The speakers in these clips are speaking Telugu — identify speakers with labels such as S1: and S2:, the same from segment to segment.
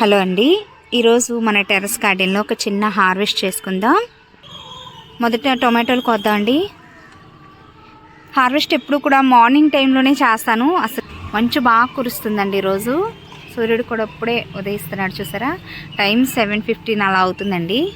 S1: హలో అండి. ఈరోజు మన టెర్రస్ గార్డెన్లో ఒక చిన్న హార్వెస్ట్ చేసుకుందాం. మొదట టొమాటోలు కొద్దాం అండి. హార్వెస్ట్ ఎప్పుడు కూడా మార్నింగ్ టైంలోనే చేస్తాను. అసలు మంచు బాగా కురుస్తుందండి ఈరోజు. సూర్యుడు కూడా ఇప్పుడే ఉదయిస్తున్నాడు చూసారా? టైం సెవెన్ ఫిఫ్టీన్ అలా అవుతుందండి.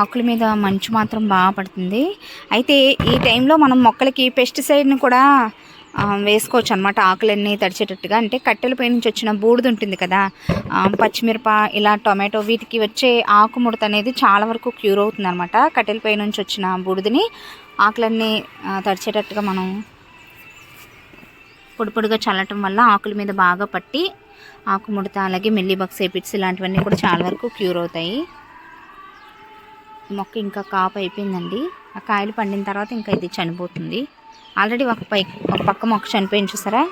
S1: ఆకుల మీద మంచు మాత్రం బాగా పడుతుంది. అయితే ఈ టైంలో మనం మొక్కలకి పెస్టిసైడ్ని కూడా వేసుకోవచ్చు అనమాట ఆకులన్నీ తడిచేటట్టుగా. అంటే కట్టెలపై నుంచి వచ్చిన బూడిద ఉంటుంది కదా పచ్చిమిరప ఇలా టొమాటో వీటికి వచ్చే ఆకు ముడత అనేది చాలా వరకు క్యూర్ అవుతుంది అనమాట కట్టెలపై నుంచి వచ్చిన బూడిదని ఆకులన్నీ తడిచేటట్టుగా మనం పొడి పొడిగా చల్లటం వల్ల ఆకుల మీద బాగా పట్టి ఆకు ముడత అలాగే మెల్లి బక్స్ ఏపిట్స్ ఇలాంటివన్నీ కూడా చాలా వరకు క్యూర్ అవుతాయి. మొక్క ఇంకా కాపు అయిపోయిందండి. ఆ కాయలు పండిన తర్వాత ఇంకా ఇది చనిపోతుంది. ఆల్రెడీ ఒక పై ఒక పక్క మొక్క చనిపోయింది చూసారా?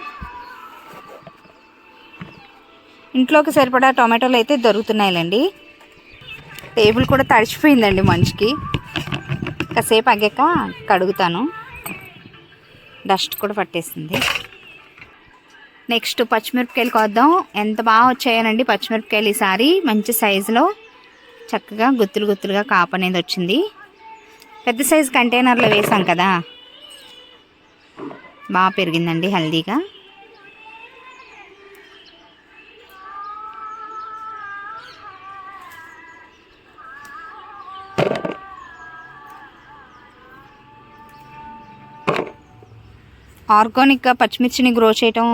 S1: ఇంట్లోకి సరిపడా టొమాటోలు అయితే దొరుకుతున్నాయిలండి. టేబుల్ కూడా తడిచిపోయిందండి మనిషికి. కాసేపు అగ్గాక కడుగుతాను. డస్ట్ కూడా పట్టేసింది. నెక్స్ట్ పచ్చిమిరపకాయలు కొద్దాం. ఎంత బాగా వచ్చాయనండి పచ్చిమిరపకాయలు ఈసారి. మంచి సైజులో చక్కగా గుత్తులు గుత్తులుగా కాపు అనేది వచ్చింది. పెద్ద సైజు కంటైనర్లో వేసాం కదా. బాగా పెరిగిందండి హెల్దీగా. ఆర్గానిక్గా పచ్చిమిర్చిని గ్రో చేయటం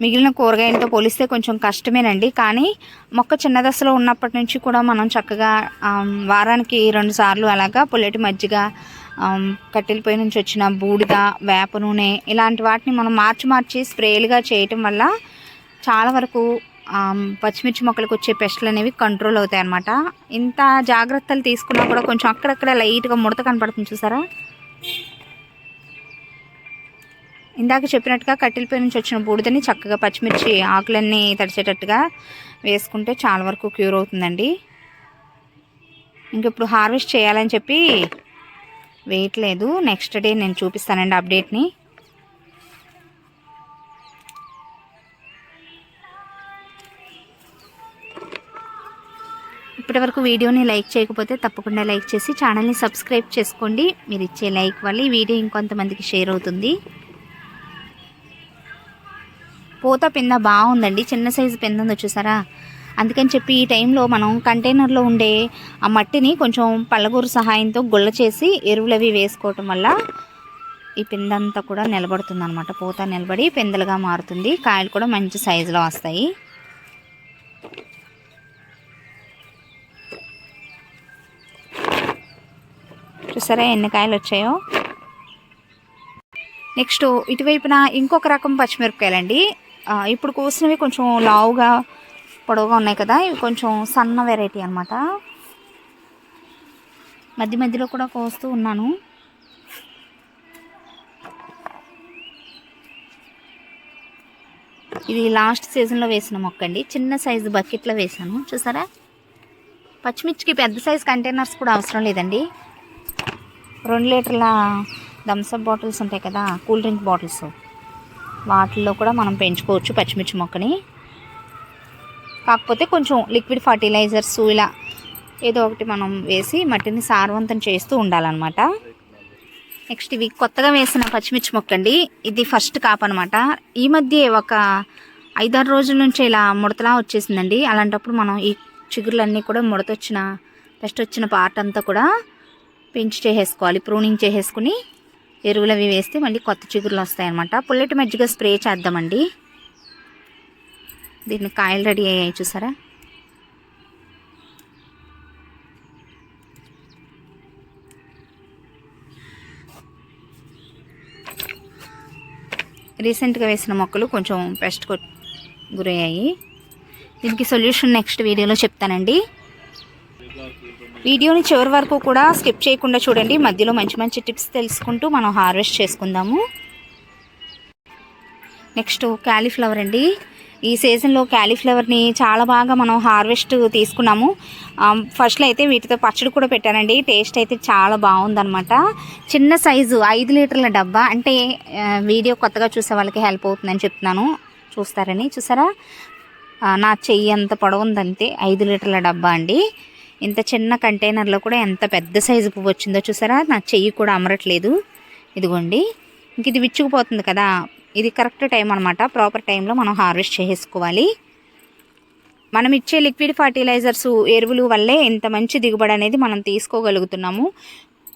S1: మిగిలిన కూరగాయలతో పోలిస్తే కొంచెం కష్టమేనండి. కానీ మొక్క చిన్న దశలో ఉన్నప్పటి నుంచి కూడా మనం చక్కగా వారానికి రెండు సార్లు అలాగా పుల్లటి మజ్జిగ కట్టెలపై నుంచి వచ్చిన బూడిద వేప నూనె ఇలాంటి వాటిని మనం మార్చి మార్చి స్ప్రేలుగా చేయటం వల్ల చాలా వరకు పచ్చిమిర్చి మొక్కలకు వచ్చే పెస్టులు అనేవి కంట్రోల్ అవుతాయి అన్నమాట ఇంత జాగ్రత్తలు తీసుకున్నా కూడా కొంచెం అక్కడక్కడ లైట్గా ముడత కనపడుతుంది చూసారా? ఇందాక చెప్పినట్టుగా కట్టెలపై నుంచి వచ్చిన బూడిదని చక్కగా పచ్చిమిర్చి ఆకులన్నీ తడిచేటట్టుగా వేసుకుంటే చాలా వరకు క్యూర్ అవుతుందండి. ఇంకెప్పుడు హార్వెస్ట్ చేయాలని చెప్పి వేయట్లేదు నెక్స్ట్ డే నేను చూపిస్తానండి అప్డేట్ని. ఇప్పటివరకు వీడియోని లైక్ చేయకపోతే తప్పకుండా లైక్ చేసి ఛానల్ని సబ్స్క్రైబ్ చేసుకోండి. మీరు ఇచ్చే లైక్ వల్ల ఈ వీడియో ఇంకొంతమందికి షేర్ అవుతుంది. పూత పింద బాగుందండి. చిన్న సైజు పింద ఉంది చూసారా? అందుకని చెప్పి ఈ టైంలో మనం కంటైనర్లో ఉండే ఆ మట్టిని కొంచెం పళ్ళగూరు సహాయంతో గుళ్ళ చేసి ఎరువులు అవి వేసుకోవటం వల్ల ఈ పిందంతా కూడా నిలబడుతుంది అనమాట పూత నిలబడి పిందలుగా మారుతుంది. కాయలు కూడా మంచి సైజులో వస్తాయి. చూసారా ఎన్ని కాయలు వచ్చాయో? నెక్స్ట్ ఇటువైపున ఇంకొక రకం పచ్చిమిరపకాయలండి. ఇప్పుడు కోసినవి కొంచెం లావుగా పొడవుగా ఉన్నాయి కదా ఇవి కొంచెం సన్న వెరైటీ అనమాట మధ్య మధ్యలో కూడా కోస్తూ ఉన్నాను. ఇది లాస్ట్ సీజన్లో వేసిన మొక్క అండి చిన్న సైజు బకెట్లో వేసాను చూసారా? పచ్చిమిర్చికి పెద్ద సైజు కంటైనర్స్ కూడా అవసరం లేదండి. రెండు లీటర్ల థమ్స్అప్ బాటిల్స్ ఉంటాయి కదా కూల్ డ్రింక్ బాటిల్స్. వాటిల్లో కూడా మనం పెంచుకోవచ్చు పచ్చిమిర్చి మొక్కని. కాకపోతే కొంచెం లిక్విడ్ ఫర్టిలైజర్స్ ఇలా ఏదో ఒకటి మనం వేసి మట్టిని సారవంతం చేస్తూ ఉండాలన్నమాట. నెక్స్ట్ ఇవి కొత్తగా వేసిన పచ్చిమిర్చి మొక్క అండి ఇది ఫస్ట్ కాప్ అనమాట ఈ మధ్య ఒక ఐదారు రోజుల నుంచి ఇలా ముడతలా వచ్చేసిందండి. అలాంటప్పుడు మనం ఈ చిగురులన్నీ కూడా ముడతొచ్చిన ఫస్ట్ వచ్చిన పార్ట్ అంతా కూడా పెంచి చేసేసుకోవాలి ప్రూనింగ్ చేసేసుకుని ఎరువులు అవి వేస్తే మళ్ళీ కొత్త చిగురులు వస్తాయి అనమాట పుల్లటి మజ్జిగ స్ప్రే చేద్దామండి. దీన్ని కాయలు రెడీ అయ్యాయి చూసారా? రీసెంట్గా వేసిన మొక్కలు కొంచెం పెస్ట్ గురయ్యాయి. దీనికి సొల్యూషన్ నెక్స్ట్ వీడియోలో చెప్తానండి. వీడియోని చివరి వరకు కూడా స్కిప్ చేయకుండా చూడండి. మధ్యలో మంచి మంచి టిప్స్ తెలుసుకుంటూ మనం హార్వెస్ట్ చేసుకుందాము. నెక్స్ట్ క్యాలీఫ్లవర్ అండి. ఈ సీజన్లో క్యాలీఫ్లవర్ని చాలా బాగా మనం హార్వెస్ట్ తీసుకున్నాము. ఫస్ట్లో అయితే వీటితో పచ్చడి కూడా పెట్టానండి. టేస్ట్ అయితే చాలా బాగుందనమాట చిన్న సైజు ఐదు లీటర్ల డబ్బా. అంటే వీడియో కొత్తగా చూసే వాళ్ళకి హెల్ప్ అవుతుందని చెప్తున్నాను. చూస్తారని చూసారా? నా చెయ్యి అంత పొడవుందంతే ఐదు లీటర్ల డబ్బా అండి. ఇంత చిన్న కంటైనర్లో కూడా ఎంత పెద్ద సైజు పువ్వు వచ్చిందో చూసారా? నా చెయ్యి కూడా అమరట్లేదు. ఇదిగోండి. ఇంక ఇది విచ్చుకుపోతుంది కదా. ఇది కరెక్ట్ టైం అనమాట ప్రాపర్ టైంలో మనం హార్వెస్ట్ చేసుకోవాలి. మనం ఇచ్చే లిక్విడ్ ఫర్టిలైజర్స్ ఎరువులు వల్లే ఇంత మంచి దిగుబడి అనేది మనం తీసుకోగలుగుతున్నాము.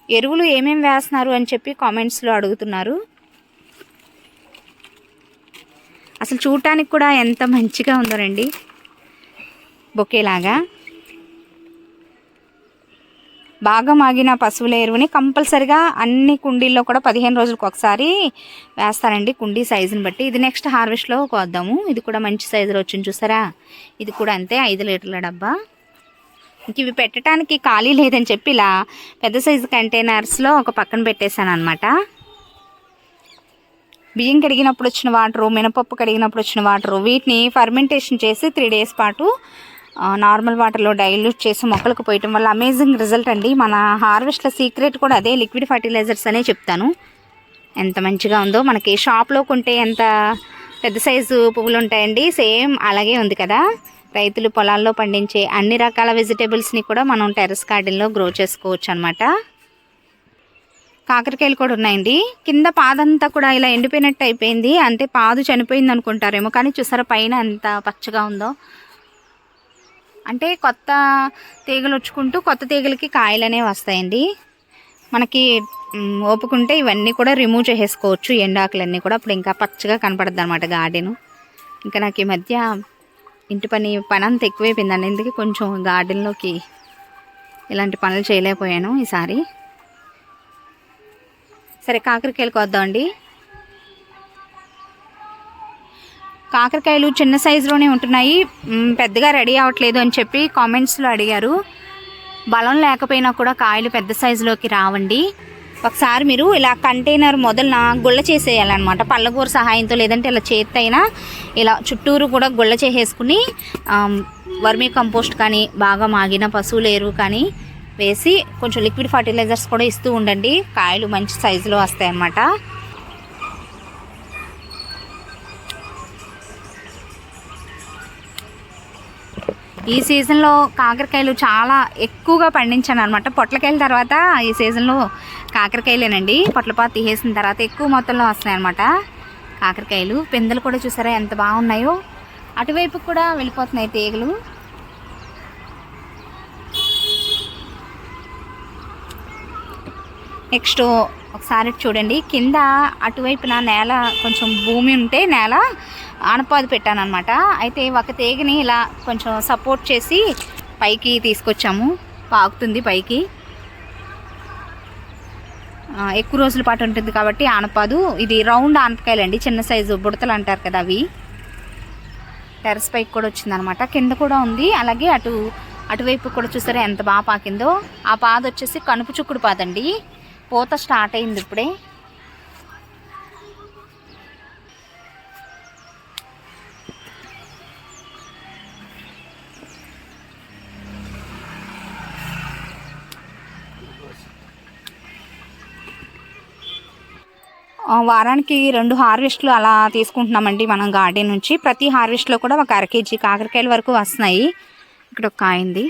S1: ఎరువులు ఏమేమి వేస్తున్నారు అని చెప్పి కామెంట్స్లో అడుగుతున్నారు. అసలు చూడటానికి కూడా ఎంత మంచిగా ఉందో రండి. బొకేలాగా. బాగా మాగిన పశువుల ఎరువుని కంపల్సరిగా అన్ని కుండీల్లో కూడా పదిహేను రోజులకు ఒకసారి వేస్తారండి కుండీ సైజుని బట్టి. ఇది నెక్స్ట్ హార్వెస్ట్లో కోద్దాము. ఇది కూడా మంచి సైజులో వచ్చింది చూసారా? ఇది కూడా అంతే ఐదు లీటర్ల డబ్బా. ఇంక ఇవి పెట్టడానికి ఖాళీ లేదని చెప్పి ఇలా పెద్ద సైజు కంటైనర్స్లో ఒక పక్కన పెట్టేశాను అనమాట బియ్యం కడిగినప్పుడు వచ్చిన వాటరు మినపప్పు కడిగినప్పుడు వచ్చిన వాటరు వీటిని ఫర్మెంటేషన్ చేసి త్రీ డేస్ పాటు నార్మల్ వాటర్లో డైల్యూట్ చేసి మొక్కలకు పోయటం వల్ల అమేజింగ్ రిజల్ట్ అండి. మన హార్వెస్ట్ల సీక్రెట్ కూడా అదే లిక్విడ్ ఫర్టిలైజర్స్ అనే చెప్తాను. ఎంత మంచిగా ఉందో మనకి షాప్లో కొంటే ఎంత పెద్ద సైజు పువ్వులు ఉంటాయండి. సేమ్ అలాగే ఉంది కదా. రైతులు పొలాల్లో పండించే అన్ని రకాల వెజిటేబుల్స్ని కూడా మనం టెర్రస్ గార్డెన్లో గ్రో చేసుకోవచ్చు అనమాట కాకరకాయలు కూడా ఉన్నాయండి. కింద పాదంతా కూడా ఇలా ఎండిపోయినట్టు అయిపోయింది. అంటే పాదు చనిపోయింది అనుకుంటారేమో కానీ చూసారా పైన ఎంత పచ్చగా ఉందో. అంటే కొత్త తీగలు వచ్చుకుంటూ కొత్త తీగలకి కాయలు అనేవి వస్తాయండి. మనకి ఓపుకుంటే ఇవన్నీ కూడా రిమూవ్ చేసేసుకోవచ్చు. ఎండాకులన్నీ కూడా అప్పుడు ఇంకా పచ్చగా కనపడుద్ది అనమాట గార్డెను ఇంకా నాకు ఈ మధ్య ఇంటి పని పని అంత ఎక్కువైపోయిందండి. ఎందుకు కొంచెం గార్డెన్లోకి ఇలాంటి పనులు చేయలేకపోయాను ఈసారి. సరే కాకరకాయలకు వద్దామండి కాకరకాయలు చిన్న సైజులోనే ఉంటున్నాయి. పెద్దగా రెడీ అవ్వట్లేదు అని చెప్పి కామెంట్స్లో అడిగారు. బలం లేకపోయినా కూడా కాయలు పెద్ద సైజులోకి రావండి. ఒకసారి మీరు ఇలా కంటైనర్ మొదలన గుళ్ళ చేసేయాలన్నమాట. పళ్ళగూర సహాయంతో లేదంటే ఇలా చేత్తైనా ఇలా చుట్టూరు కూడా గుళ్ళ చేసేసుకుని వర్మీ కంపోస్ట్ కానీ బాగా మాగిన పశువుల ఎరువు కానీ వేసి కొంచెం లిక్విడ్ ఫర్టిలైజర్స్ కూడా ఇస్తూ ఉండండి. కాయలు మంచి సైజులో వస్తాయన్నమాట. ఈ సీజన్లో కాకరకాయలు చాలా ఎక్కువగా పండించాను అనమాట పొట్లకాయల తర్వాత ఈ సీజన్లో కాకరకాయలేనండి. పొట్లపాత తీసేసిన తర్వాత ఎక్కువ మొత్తంలో వస్తున్నాయి అనమాట కాకరకాయలు. పిందెలు కూడా చూసారా ఎంత బాగున్నాయో. అటువైపు కూడా వెళ్ళిపోతున్నాయి తీగలు. నెక్స్ట్ ఒకసారి చూడండి. కింద అటువైపున నేల కొంచెం భూమి ఉంటే నేల ఆనపాదు పెట్టాను అనమాట అయితే ఒక తీగని ఇలా కొంచెం సపోర్ట్ చేసి పైకి తీసుకొచ్చాము. పాకుతుంది పైకి. ఎక్కువ రోజుల పాటు ఉంటుంది కాబట్టి ఆనపాదు. ఇది రౌండ్ ఆనపకాయలు అండి చిన్న సైజు బుడతలు అంటారు కదా అవి. టెరస్ పైకి కూడా వచ్చిందనమాట కింద కూడా ఉంది. అలాగే అటు అటువైపు కూడా చూసారా ఎంత బాగా పాకిందో. ఆ పాద వచ్చేసి కనుపు చుక్కుడు పాదండి. పూత స్టార్ట్ అయింది ఇప్పుడే. వారానికి రెండు హార్వెస్ట్లు అలా తీసుకుంటున్నామండి మనం గార్డెన్ నుంచి. ప్రతి హార్వెస్ట్లో కూడా ఒక అర కేజీ కాకరకాయల వరకు వస్తున్నాయి. ఇక్కడ ఒక కాయింది.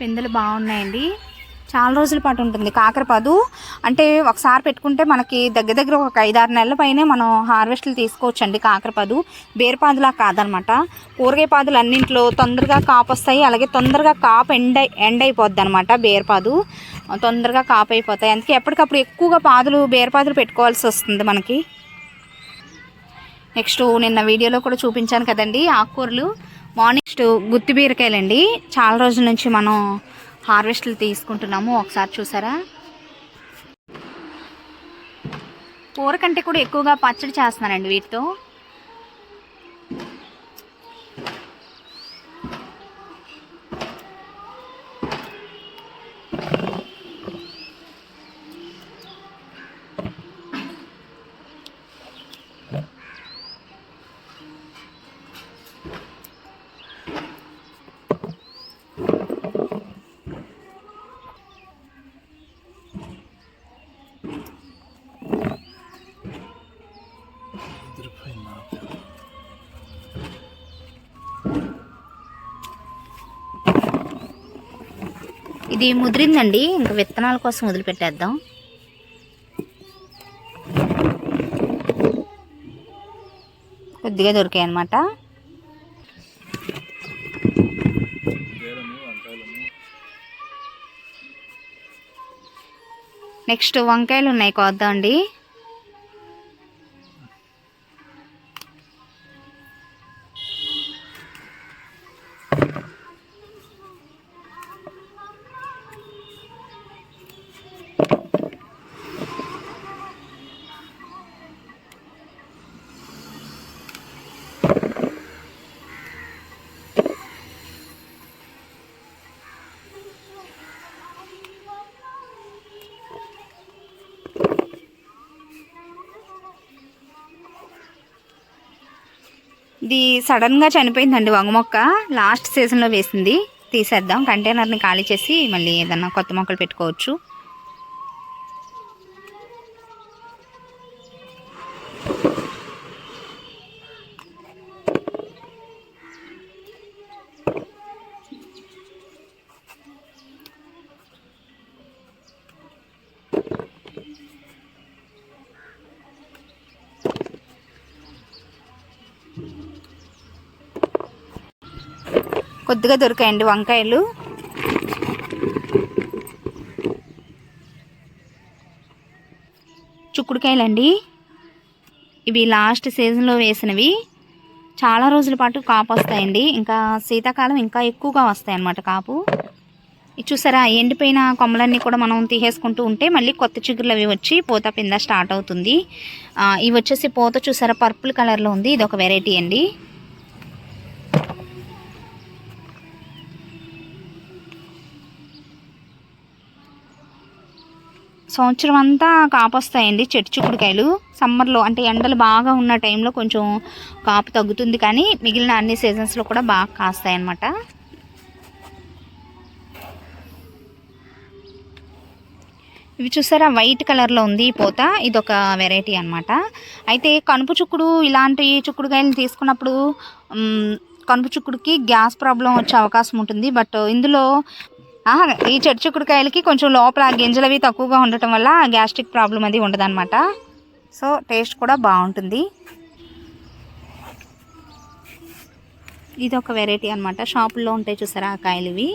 S1: పిందెలు బాగున్నాయండి. చాలా రోజుల పాటు ఉంటుంది. కాకరపాదు అంటే ఒకసారి పెట్టుకుంటే మనకి దగ్గర దగ్గర ఒక ఐదారు నెలల పైనే మనం హార్వెస్ట్లు తీసుకోవచ్చండి కాకరపాదు. బేరపాదులా కాదనమాట. కూరగాయ పాదులు అన్నింట్లో తొందరగా కాపు వస్తాయి. అలాగే తొందరగా కాపు ఎండ ఎండ్ అయిపోద్ది అనమాట బేరపాదు తొందరగా కాపు అయిపోతాయి. అందుకే ఎప్పటికప్పుడు ఎక్కువగా పాదులు బేరపాదులు పెట్టుకోవాల్సి వస్తుంది మనకి. నెక్స్ట్ నిన్న వీడియోలో కూడా చూపించాను కదండి ఆకుకూరలు. మార్నింగ్ నెక్స్ట్ గుత్తి బీరకాయలండి. చాలా రోజుల నుంచి మనం హార్వెస్ట్లు తీసుకుంటున్నాము. ఒకసారి చూసారా? కూర కంటే కూడా ఎక్కువగా పచ్చడి చేస్తున్నానండి వీటితో. ఇది ముదిరిందండి. ఇంకా విత్తనాల కోసం వదిలిపెట్టేద్దాం. కొద్దిగా దొరికాయి అనమాట నెక్స్ట్ వంకాయలు ఉన్నాయి కోద్దాం అండి ఇది సడన్గా చనిపోయిందండి వంగ మొక్క. లాస్ట్ సీజన్లో వేసింది. తీసేద్దాం. కంటైనర్ని ఖాళీ చేసి మళ్ళీ ఏదన్నా కొత్త మొక్కలు పెట్టుకోవచ్చు. కొద్దిగా దొరికాయండి వంకాయలు. చుక్కుడుకాయలండి. ఇవి లాస్ట్ సీజన్లో వేసినవి. చాలా రోజుల పాటు కాపు వస్తాయండి. ఇంకా శీతాకాలం ఇంకా ఎక్కువగా వస్తాయి అన్నమాట కాపు చూసారా ఎండిపోయిన కొమ్మలన్నీ కూడా మనం తీసేసుకుంటూ ఉంటే మళ్ళీ కొత్త చిగురులు అవి వచ్చి పూత పింద స్టార్ట్ అవుతుంది. ఇవి వచ్చేసి పూత చూసారా పర్పుల్ కలర్లో ఉంది. ఇది ఒక వెరైటీ అండి. సంవత్సరం అంతా కాపొస్తాయండి చెట్టు చిక్కుడుకాయలు. సమ్మర్లో అంటే ఎండలు బాగా ఉన్న టైంలో కొంచెం కాపు తగ్గుతుంది కానీ మిగిలిన అన్ని సీజన్స్లో కూడా బాగా కాస్తాయి అన్నమాట ఇవి చూసారా? వైట్ కలర్లో ఉంది ఈ పూత. ఇది ఒక వెరైటీ అనమాట అయితే కనుపు చుక్కుడు ఇలాంటి చుక్కుడుకాయలు తీసుకున్నప్పుడు కనుపు చుక్కుడికి గ్యాస్ ప్రాబ్లం వచ్చే అవకాశం ఉంటుంది. బట్ ఇందులో ఈ చెట్టు కొంచెం లోపల గింజలు అవి తక్కువగా ఉండటం వల్ల గ్యాస్ట్రిక్ ప్రాబ్లం అది ఉండదన్నమాట. సో టేస్ట్ కూడా బాగుంటుంది. ఇది ఒక వెరైటీ అనమాట షాపుల్లో ఉంటాయి చూసారా ఆ కాయలు ఇవి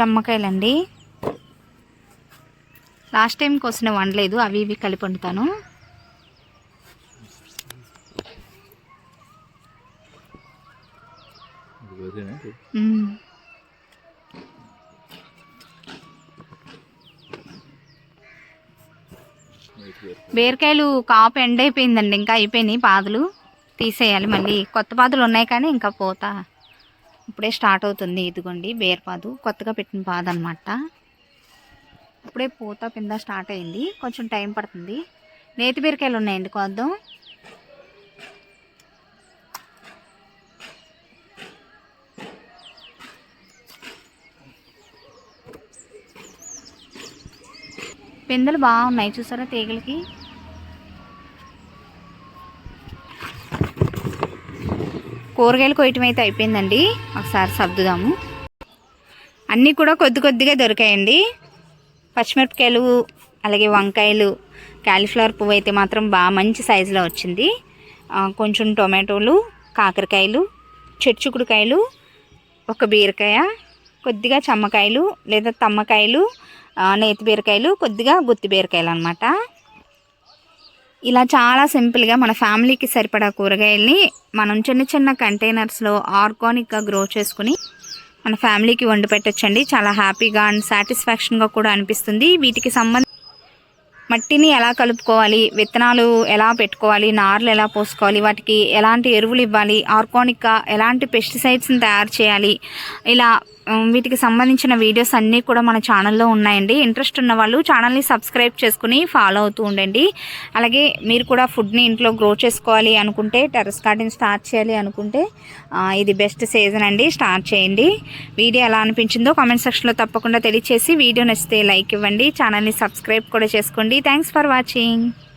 S1: చెమ్మకాయలండి. లాస్ట్ టైం కోసిన వండలేదు అవి ఇవి కలిపి వండుతాను. బీరకాయలు కాపు ఎండ్ అయిపోయిందండి ఇంకా అయిపోయినాయి పాదులు. తీసేయాలి మళ్ళీ. కొత్త పాదులు ఉన్నాయి కానీ ఇంకా పోత. ఇప్పుడే స్టార్ట్ అవుతుంది. ఇదిగోండి బీరపాదు కొత్తగా పెట్టిన పాదు అనమాట ఇప్పుడే పూత పింద స్టార్ట్ అయింది. కొంచెం టైం పడుతుంది. నేతి బీరకాయలు ఉన్నాయండి కొద్దాం. పిందెలు బాగున్నాయి చూసారా తీగలకి? కూరగాయలు కొయ్యటం అయితే అయిపోయిందండి. ఒకసారి సర్దుదాము. అన్నీ కూడా కొద్ది కొద్దిగా దొరికాయండి. పచ్చిమిరపకాయలు అలాగే వంకాయలు కాలీఫ్లవర్ పువ్వు అయితే మాత్రం బాగా మంచి సైజులో వచ్చింది. కొంచెం టొమాటోలు కాకరకాయలు చెట్టుకుడుకాయలు ఒక బీరకాయ కొద్దిగా చమ్మకాయలు లేదా తమ్మకాయలు నేతి బీరకాయలు కొద్దిగా గుత్తి బీరకాయలు అనమాట ఇలా చాలా సింపుల్గా మన ఫ్యామిలీకి సరిపడా కూరగాయల్ని మనం చిన్న చిన్న కంటైనర్స్లో ఆర్గానిక్గా గ్రో చేసుకుని మన ఫ్యామిలీకి వండి పెట్టచ్చండి. చాలా హ్యాపీగా అండ్ సాటిస్ఫాక్షన్గా కూడా అనిపిస్తుంది. వీటికి సంబంధ మట్టిని ఎలా కలుపుకోవాలి విత్తనాలు ఎలా పెట్టుకోవాలి నార్లు ఎలా పోసుకోవాలి వాటికి ఎలాంటి ఎరువులు ఇవ్వాలి ఆర్గానిక్గా ఎలాంటి పెస్టిసైడ్స్ని తయారు చేయాలి ఇలా వీటికి సంబంధించిన వీడియోస్ అన్నీ కూడా మన ఛానల్లో ఉన్నాయండి. ఇంట్రెస్ట్ ఉన్న వాళ్ళు ఛానల్ని సబ్స్క్రైబ్ చేసుకుని ఫాలో అవుతూ ఉండండి. అలాగే మీరు కూడా ఫుడ్ని ఇంట్లో గ్రో చేసుకోవాలి అనుకుంటే టెర్రస్ గార్డెన్ స్టార్ట్ చేయాలి అనుకుంటే ఇది బెస్ట్ సీజన్ అండి. స్టార్ట్ చేయండి. వీడియో ఎలా అనిపించిందో కామెంట్ సెక్షన్లో తప్పకుండా తెలియచేసి వీడియో నచ్చితే లైక్ ఇవ్వండి. ఛానల్ని సబ్స్క్రైబ్ కూడా చేసుకోండి. Thanks for watching